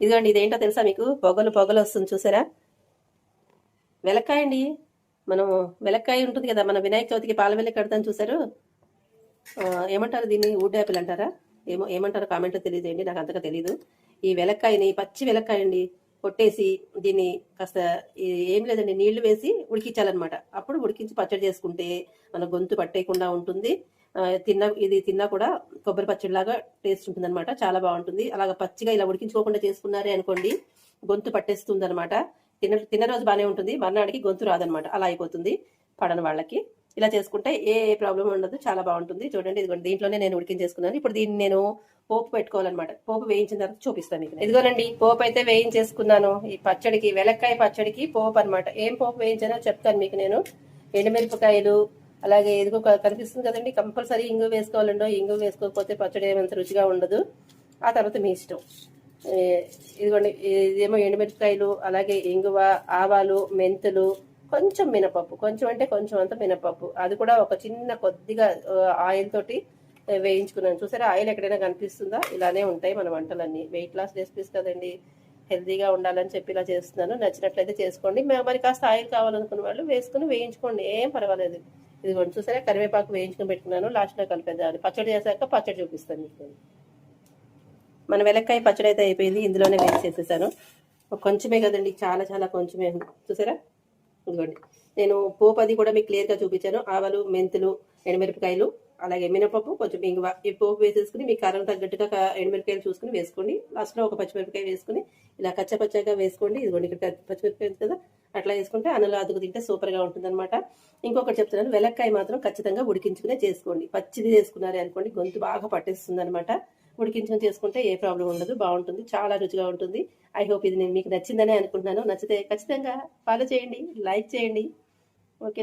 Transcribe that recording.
ఇదిగోండి ఇదేంటో తెలుసా మీకు? పొగలు పొగలు వస్తుంది చూసారా? వెలక్కాయ అండి మనం వెలక్కాయ ఉంటుంది కదా మన వినాయక చవితికి పాల వెళ్ళి కడతాను చూసారు? ఏమంటారు దీన్ని? వుడ్ యాపిల్ అంటారా? ఏమో ఏమంటారో కామెంట్ తెలియదండి నాకు అంతగా తెలియదు ఈ వెలక్కాయని పచ్చి వెలక్కాయ అండి కొట్టేసి దీన్ని కాస్త ఏం లేదండి నీళ్ళు వేసి ఉడికించాలన్నమాట. అప్పుడు ఉడికించి పచ్చడి చేసుకుంటే మన గొంతు పట్టేయకుండా ఉంటుంది. తిన్న ఇది తిన్నా కూడా కొబ్బరి పచ్చడిలాగా టేస్ట్ ఉంటుంది అనమాట చాలా బాగుంటుంది. అలాగ పచ్చిగా ఇలా ఉడికించుకోకుండా చేసుకున్నారే అనుకోండి గొంతు పట్టేస్తుంది అనమాట తిన్న తిన్న రోజు బాగానే ఉంటుంది. మర్నాడికి గొంతు రాదనమాట అలా అయిపోతుంది పడని వాళ్ళకి. ఇలా చేసుకుంటే ఏ ప్రాబ్లం ఉండదు. చాలా బాగుంటుంది. చూడండి ఇదిగోండి దీంట్లోనే నేను ఉడికించేసుకున్నాను. ఇప్పుడు దీన్ని నేను పోపు పెట్టుకోవాలన్నమాట. పోపు వేయించిన తర్వాత చూపిస్తాను మీకు ఇదిగోనండి పోపు అయితే వేయించేసుకున్నాను. ఈ పచ్చడికి వెలక్కాయ పచ్చడికి పోపు అన్నమాట. ఏం పోపు వేయించానో చెప్తాను మీకు నేను. ఎండుమిరపకాయలు అలాగే ఇదిగో కనిపిస్తుంది కదండి కంపల్సరీ ఇంగు వేసుకోవాలండో ఇంగు వేసుకోకపోతే పచ్చడి ఏమంత రుచిగా ఉండదు. ఆ తర్వాత మీ ఇష్టం. ఇదిగోండి ఇదేమో ఎండుమిరపకాయలు అలాగే ఇంగువ ఆవాలు మెంతులు కొంచెం మినపప్పు కొంచెం అంటే కొంచెం అంత మినపప్పు. అది కూడా ఒక చిన్న కొద్దిగా ఆయిల్ తోటి వేయించుకున్నాను. చూసారా ఆయిల్ ఎక్కడైనా కనిపిస్తుందా? ఇలానే ఉంటాయి మన వంటలన్నీ. వెయిట్ లాస్ రెసిపీస్ కదండి. హెల్తీగా ఉండాలని చెప్పి ఇలా చేస్తున్నాను. నచ్చినట్లయితే చేసుకోండి. మరి కాస్త ఆయిల్ కావాలనుకున్న వాళ్ళు వేసుకుని వేయించుకోండి. ఏం పర్వాలేదు. ఇదిగోండి చూసారా? కరివేపాకు వేయించుకుని పెట్టుకున్నాను. లాస్ట్లో కలిపేదాన్ని పచ్చడి చేశాక పచ్చడి చూపిస్తాను మీకు నేను. మన వెలక్కాయ పచ్చడి అయితే అయిపోయింది. ఇందులోనే వేసేసేసాను. కొంచెమే కదండి చాలా చాలా కొంచెమే. చూసారా? ఇదిగోండి. నేను పోపు అది కూడా మీకు క్లియర్గా చూపించాను. ఆవాలు మెంతులు ఎండుమిరపకాయలు అలాగే మినపప్పు కొంచెం ఇంగువ ఈ పోపు వేసేసుకుని మీ కారం తగ్గట్టుగా ఎండుమిరపకాయలు చూసుకుని వేసుకోండి. లాస్ట్లో ఒక పచ్చిమిరపకాయ వేసుకుని ఇలా కచ్చపచ్చగా వేసుకోండి. ఇదిగోండి ఇక్కడ పచ్చిమిరపకాయ కదా అట్లా వేసుకుంటే అన్నలో అదుగు తింటే సూపర్గా ఉంటుందన్నమాట. ఇంకొకటి చెప్తున్నాను వెలక్కాయ మాత్రం ఖచ్చితంగా ఉడికించుకునే చేసుకోండి. పచ్చిది చేసుకున్నారే అనుకోండి గొంతు బాగా పట్టేస్తుంది అనమాట ఉడికించుకొని చేసుకుంటే ఏ ప్రాబ్లం ఉండదు బాగుంటుంది చాలా రుచిగా ఉంటుంది. ఐ హోప్ ఇది నేను మీకు నచ్చిందనే అనుకుంటున్నాను. నచ్చితే ఖచ్చితంగా ఫాలో చేయండి లైక్ చేయండి. ఓకే